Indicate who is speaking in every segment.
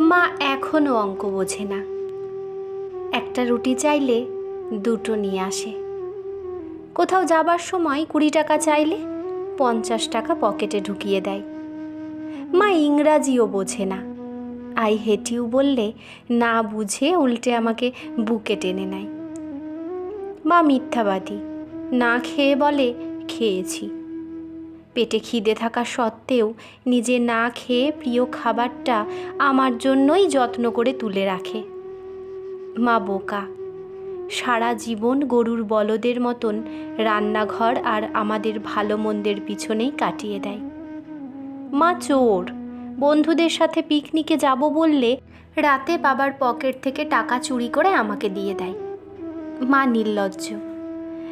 Speaker 1: মা এখনও অঙ্ক বোঝে না। একটা রুটি চাইলে দুটো নিয়ে আসে। কোথাও যাবার সময় কুড়ি টাকা চাইলে পঞ্চাশ টাকা পকেটে ঢুকিয়ে দেয়। মা ইংরাজিও বোঝে না। আই হেট ইউ বললে না বুঝে উল্টে আমাকে বুকে টেনে নেয়। মা মিথ্যাবাদী। না খেয়ে বলে, খেয়েছি। পেটে খিদে থাকা সত্ত্বেও নিজে না খেয়ে প্রিয় খাবারটা আমার জন্যই যত্ন করে তুলে রাখে। মা বোকা। সারা জীবন গরুর বলদের মতন রান্নাঘর আর আমাদের ভালো মন্দের পিছনেই কাটিয়ে দেয়। মা চোর। বন্ধুদের সাথে পিকনিকে যাব বললে রাতে বাবার পকেট থেকে টাকা চুরি করে আমাকে দিয়ে দেয়। মা নির্লজ্জ।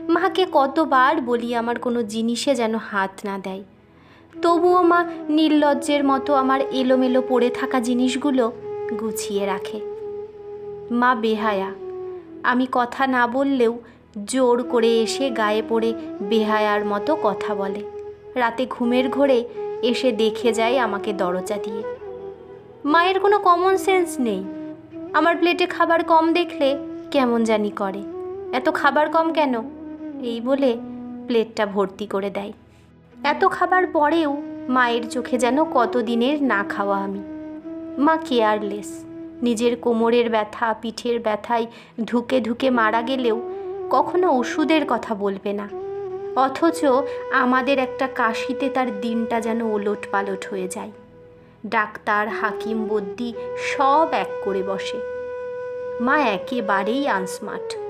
Speaker 1: মাকে কতবার বলি আমার কোনো জিনিসে যেন হাত না দেয়। তবুও মা নির্লজ্জের মতো আমার এলোমেলো পড়ে থাকা জিনিসগুলো গুছিয়ে রাখে। মা বেহায়া। আমি কথা না বললেও জোর করে এসে গায়ে পড়ে বেহায়ার মতো কথা বলে। রাতে ঘুমের ঘোরে এসে দেখে যায় আমাকে দরজা দিয়ে। মায়ের কোনো কমন সেন্স নেই। আমার প্লেটে খাবার কম দেখলে কেমন জানি করে। এত খাবার কম কেন? এই বলে প্লেটটা ভর্তি করে দেয়। এত খাবার পরেও মায়ের চোখে যেন কতদিনের না খাওয়া আমি। মা কেয়ারলেস, নিজের কোমরের ব্যথা, পিঠের ব্যথায় ধুকে ধুকে মারা গেলেও কখনো ওষুধের কথা বলবে না। অথচ আমাদের একটা কাশিতে তার দিনটা যেন ওলট পালট হয়ে যায়। ডাক্তার, হাকিম বদ্যি সব এক করে বসে। মা একেবারেই আনস্মার্ট।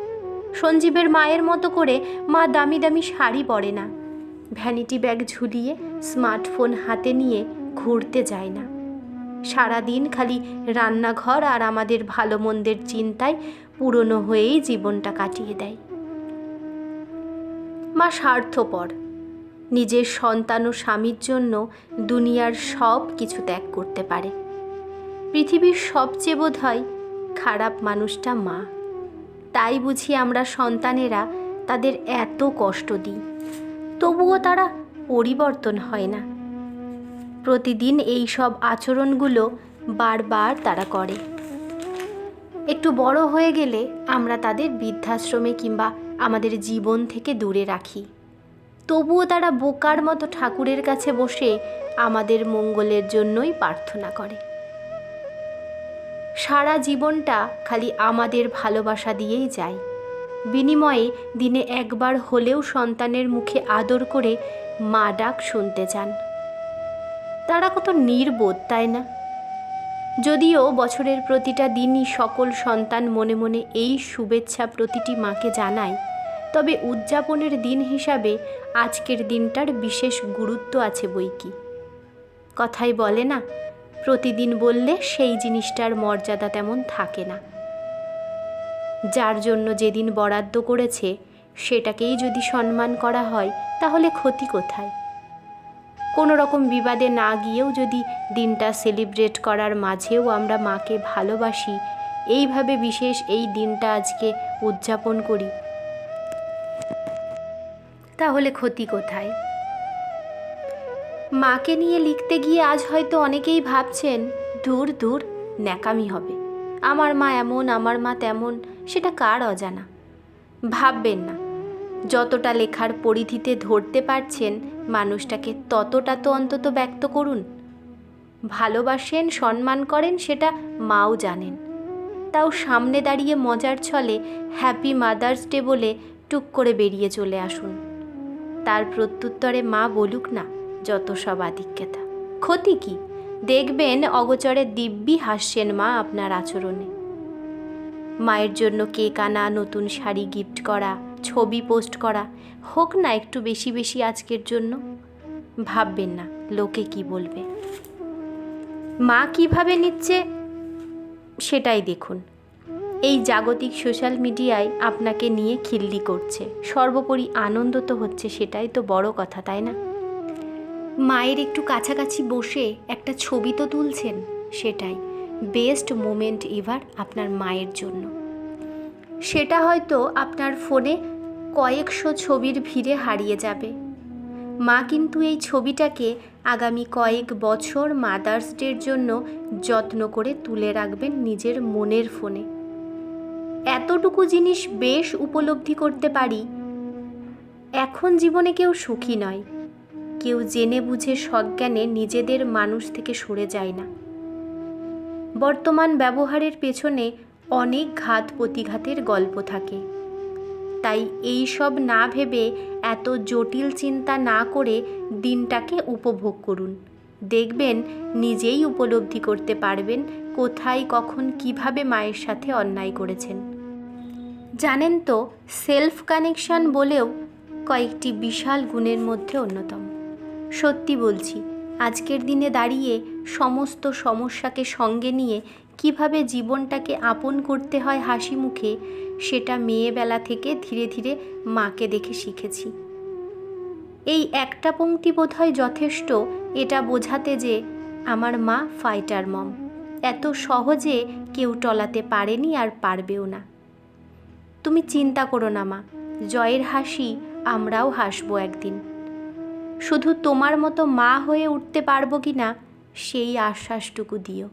Speaker 1: সঞ্জীবের মায়ের মতো করে মা দামি দামি শাড়ি পরে না। ভ্যানিটি ব্যাগ ঝুলিয়ে স্মার্টফোন হাতে নিয়ে ঘুরতে যায় না। সারাদিন খালি রান্নাঘর আর আমাদের ভালো মন্দের চিন্তায় পুরনো হয়েই জীবনটা কাটিয়ে দেয়। মা স্বার্থপর। নিজের সন্তান ও স্বামীর জন্য দুনিয়ার সব কিছু ত্যাগ করতে পারে। পৃথিবীর সবচেয়ে বোধ হয় খারাপ মানুষটা মা। তাই বুঝি আমরা সন্তানেরা তাদের এত কষ্ট দিই। তবুও তারা পরিবর্তন হয় না। প্রতিদিন এই সব আচরণগুলো বারবার তারা করে। একটু বড় হয়ে গেলে আমরা তাদের বৃদ্ধাশ্রমে কিংবা আমাদের জীবন থেকে দূরে রাখি। তবুও তারা বোকার মতো ঠাকুরের কাছে বসে আমাদের মঙ্গলের জন্যই প্রার্থনা করে। সারা জীবনটা খালি আমাদের ভালোবাসা দিয়েই যায়। বিনিময়ে দিনে একবার হলেও সন্তানের মুখে আদর করে মা ডাক শুনতে চান। তারা কত নির্বোধ, তাই না? যদিও বছরের প্রতিটা দিনই সকল সন্তান মনে মনে এই শুভেচ্ছা প্রতিটি মাকে জানায়, তবে উদযাপনের দিন হিসাবে আজকের দিনটার বিশেষ গুরুত্ব আছে বই কি কথাই বলে না প্রতিদিন বললে সেই জিনিসটার মর্যাদা তেমন থাকে না। যার জন্য যেদিন বরাদ্দ করেছে, সেটাকেই যদি সম্মান করা হয়, তাহলে ক্ষতি কোথায়? কোনো রকম বিবাদে না গিয়েও যদি দিনটা সেলিব্রেট করার মাঝেও আমরা মাকে ভালোবাসি, এইভাবে বিশেষ এই দিনটা আজকে উদযাপন করি। তাহলে ক্ষতি কোথায়? মাকে নিয়ে লিখতে গিয়ে আজ হয়তো অনেকেই ভাবছেন, দূর দূর, ন্যাকামি হবে। আমার মা এমন, আমার মা তেমন, সেটা কার অজানা? ভাববেন না। যতটা লেখার পরিধিতে ধরতে পারছেন, মানুষটাকে ততটা তো অন্তত ব্যক্ত করুন। ভালোবাসেন, সম্মান করেন, সেটা মাও জানেন। তাও সামনে দাঁড়িয়ে মজার ছলে হ্যাপি মাদার্স ডে বলে টুক করে বেরিয়ে চলে আসুন। তার প্রত্যুত্তরে মা বলুক না যত সব আধিক্যতা। ক্ষতি কি? দেখবেন অগচরে দিব্যি হাসছেন মা আপনার আচরণে। মায়ের জন্য কেক আনা, নতুন শাড়ি গিফট করা, ছবি পোস্ট করা, হোক না একটু বেশি বেশি আজকের জন্য। ভাববেন না, লোকে কি বলবে। মা কীভাবে নিচ্ছে সেটাই দেখুন। এই জাগতিক সোশ্যাল মিডিয়ায় আপনাকে নিয়ে খিল্লি করছে। সর্বোপরি আনন্দ তো হচ্ছে সেটাই তো বড় কথা, তাই না? মায়ের একটু কাছাকাছি বসে একটা ছবি তো তুলছেন, সেটাই। বেস্ট মোমেন্ট এভার আপনার মায়ের জন্য। সেটা হয়তো আপনার ফোনে কয়েকশো ছবির ভিড়ে হারিয়ে যাবে। মা কিন্তু এই ছবিটাকে আগামী কয়েক বছর মাদার্স ডের জন্য যত্ন করে তুলে রাখবেন নিজের মনের ফোনে। এতটুকু জিনিস বেশ উপলব্ধি করতে পারি। এখন জীবনে কেউ সুখী নয়। কেউ জেনে বুঝে সজ্ঞানে নিজেদের মানুষ থেকে সরে যায় না। বর্তমান ব্যবহারের পেছনে অনেক ঘাত প্রতিঘাতের গল্প থাকে। তাই এই সব না ভেবে এত জটিল চিন্তা না করে দিনটাকে উপভোগ করুন। দেখবেন নিজেই উপলব্ধি করতে পারবেন কোথায়, কখন, কীভাবে মায়ের সাথে অন্যায় করেছেন। জানেন তো সেলফ কানেকশন বলেও কয়েকটি বিশাল গুণের মধ্যে অন্যতম। সত্যি বলছি, আজকের দিনে দাঁড়িয়ে সমস্ত সমস্যাকে সঙ্গে নিয়ে কীভাবে জীবনটাকে আপন করতে হয় হাসি মুখে, সেটা মেয়েবেলা থেকে ধীরে ধীরে মাকে দেখে শিখেছি। এই একটা পংক্তি বোধহয় যথেষ্ট, এটা বোঝাতে যে আমার মা ফাইটার মম এত সহজে কেউ টলাতে পারেনি আর পারবেও না। তুমি চিন্তা করো না মা, জয়ের হাসি আমরাও হাসবো একদিন। শুধু তোমার মতো মা হয়ে উঠতে পারব কি না সেই আশ্বাসটুকু দিও।